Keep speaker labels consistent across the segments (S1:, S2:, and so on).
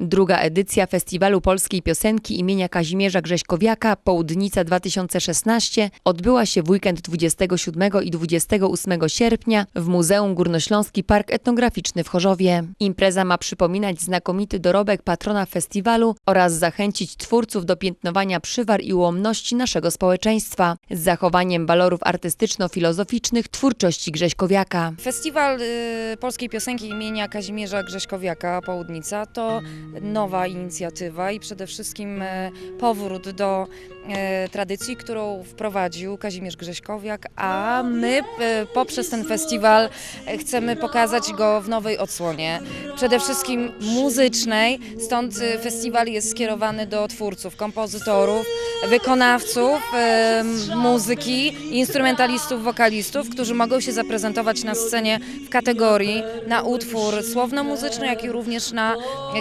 S1: Druga edycja Festiwalu Polskiej Piosenki imienia Kazimierza Grześkowiaka Południca 2016 odbyła się w weekend 27 i 28 sierpnia w Muzeum Górnośląski Park Etnograficzny w Chorzowie. Impreza ma przypominać znakomity dorobek patrona festiwalu oraz zachęcić twórców do piętnowania przywar i ułomności naszego społeczeństwa z zachowaniem walorów artystyczno-filozoficznych twórczości Grześkowiaka.
S2: Festiwal y, Polskiej Piosenki imienia Kazimierza Grześkowiaka Południca to nowa inicjatywa i przede wszystkim e, powrót do e, tradycji, którą wprowadził Kazimierz Grześkowiak, a my e, poprzez ten festiwal chcemy pokazać go w nowej odsłonie. Przede wszystkim muzycznej, stąd festiwal jest skierowany do twórców, kompozytorów, wykonawców muzyki, instrumentalistów, wokalistów, którzy mogą się zaprezentować na scenie w kategorii na utwór słowno-muzyczny, jak i również na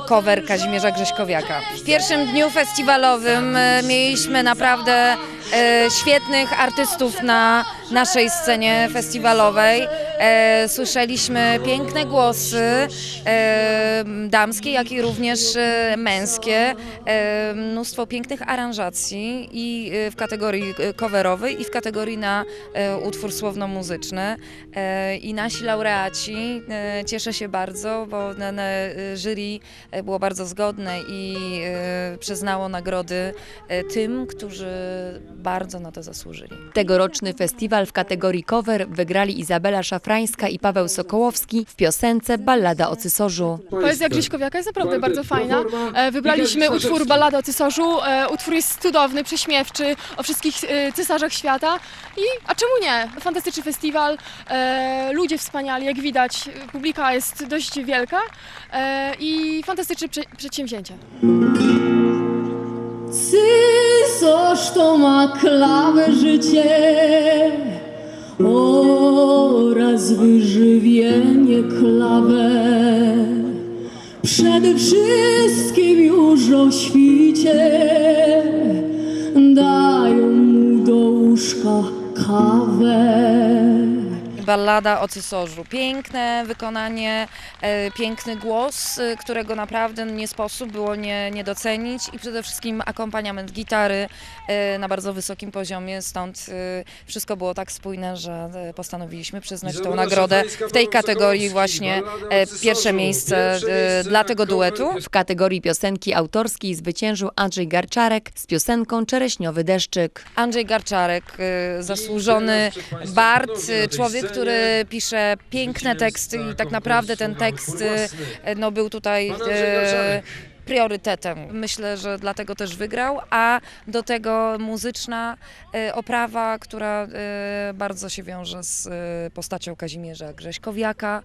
S2: cover Kazimierza Grześkowiaka. W pierwszym dniu festiwalowym e, mieliśmy naprawdę e, świetnych artystów na naszej scenie festiwalowej. E, Słyszeliśmy piękne głosy e, damskie, jak i również e, męskie. E, Mnóstwo pięknych aranżacji i e, w kategorii e, coverowej i w kategorii na e, utwór słowno-muzyczny. E, I nasi laureaci, e, cieszę się bardzo, bo na, na e, jury e, było bardzo zgodne i e, przyznało nagrody e, tym, którzy bardzo na to zasłużyli.
S1: Tegoroczny festiwal w kategorii cover wygrali Izabela Szafrańska i Paweł Sokołowski w piosence Ballada o Cysorzu.
S3: Poezja Grześkowiaka jest naprawdę bardzo fajna. E, Wybraliśmy utwór Ballada o cesarzu. E, Utwór jest cudowny, prześmiewczy, o wszystkich e, cesarzach świata. I, a czemu nie? Fantastyczny festiwal, ludzie wspaniali, jak widać, publika jest dość wielka i fantastyczne prze, przedsięwzięcie.
S4: Cysoż to ma klawę życie oraz wyżywienie klawę. Przede wszystkim już o świcie
S2: Ballada o. Piękne wykonanie, e, piękny głos, e, którego naprawdę nie sposób było nie, nie docenić i przede wszystkim akompaniament gitary e, na bardzo wysokim poziomie, stąd e, wszystko było tak spójne, że postanowiliśmy przyznać tą nagrodę w tej kategorii właśnie e, pierwsze miejsce e, dla tego duetu.
S1: W kategorii piosenki autorskiej zwyciężył Andrzej Garczarek z piosenką Czereśniowy deszczyk.
S2: Andrzej Garczarek, zasłużony bard, y, człowiek, który pisze piękne teksty i tak naprawdę ten tekst y, no, był tutaj Priorytetem. Myślę, że dlatego też wygrał, a do tego muzyczna y, oprawa, która y, bardzo się wiąże z y, postacią Kazimierza Grześkowiaka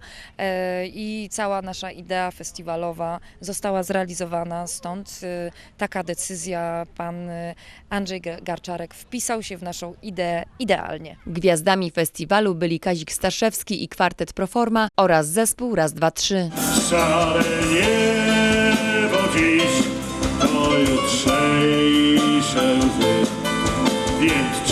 S2: i cała nasza idea festiwalowa została zrealizowana, stąd taka decyzja. Pan Andrzej Ga- Garczarek wpisał się w naszą ideę idealnie.
S1: Gwiazdami festiwalu byli Kazik Staszewski i kwartet Proforma oraz zespół Raz, Dwa, Trzy.
S5: Dziś to jutrzejsze łzy, więc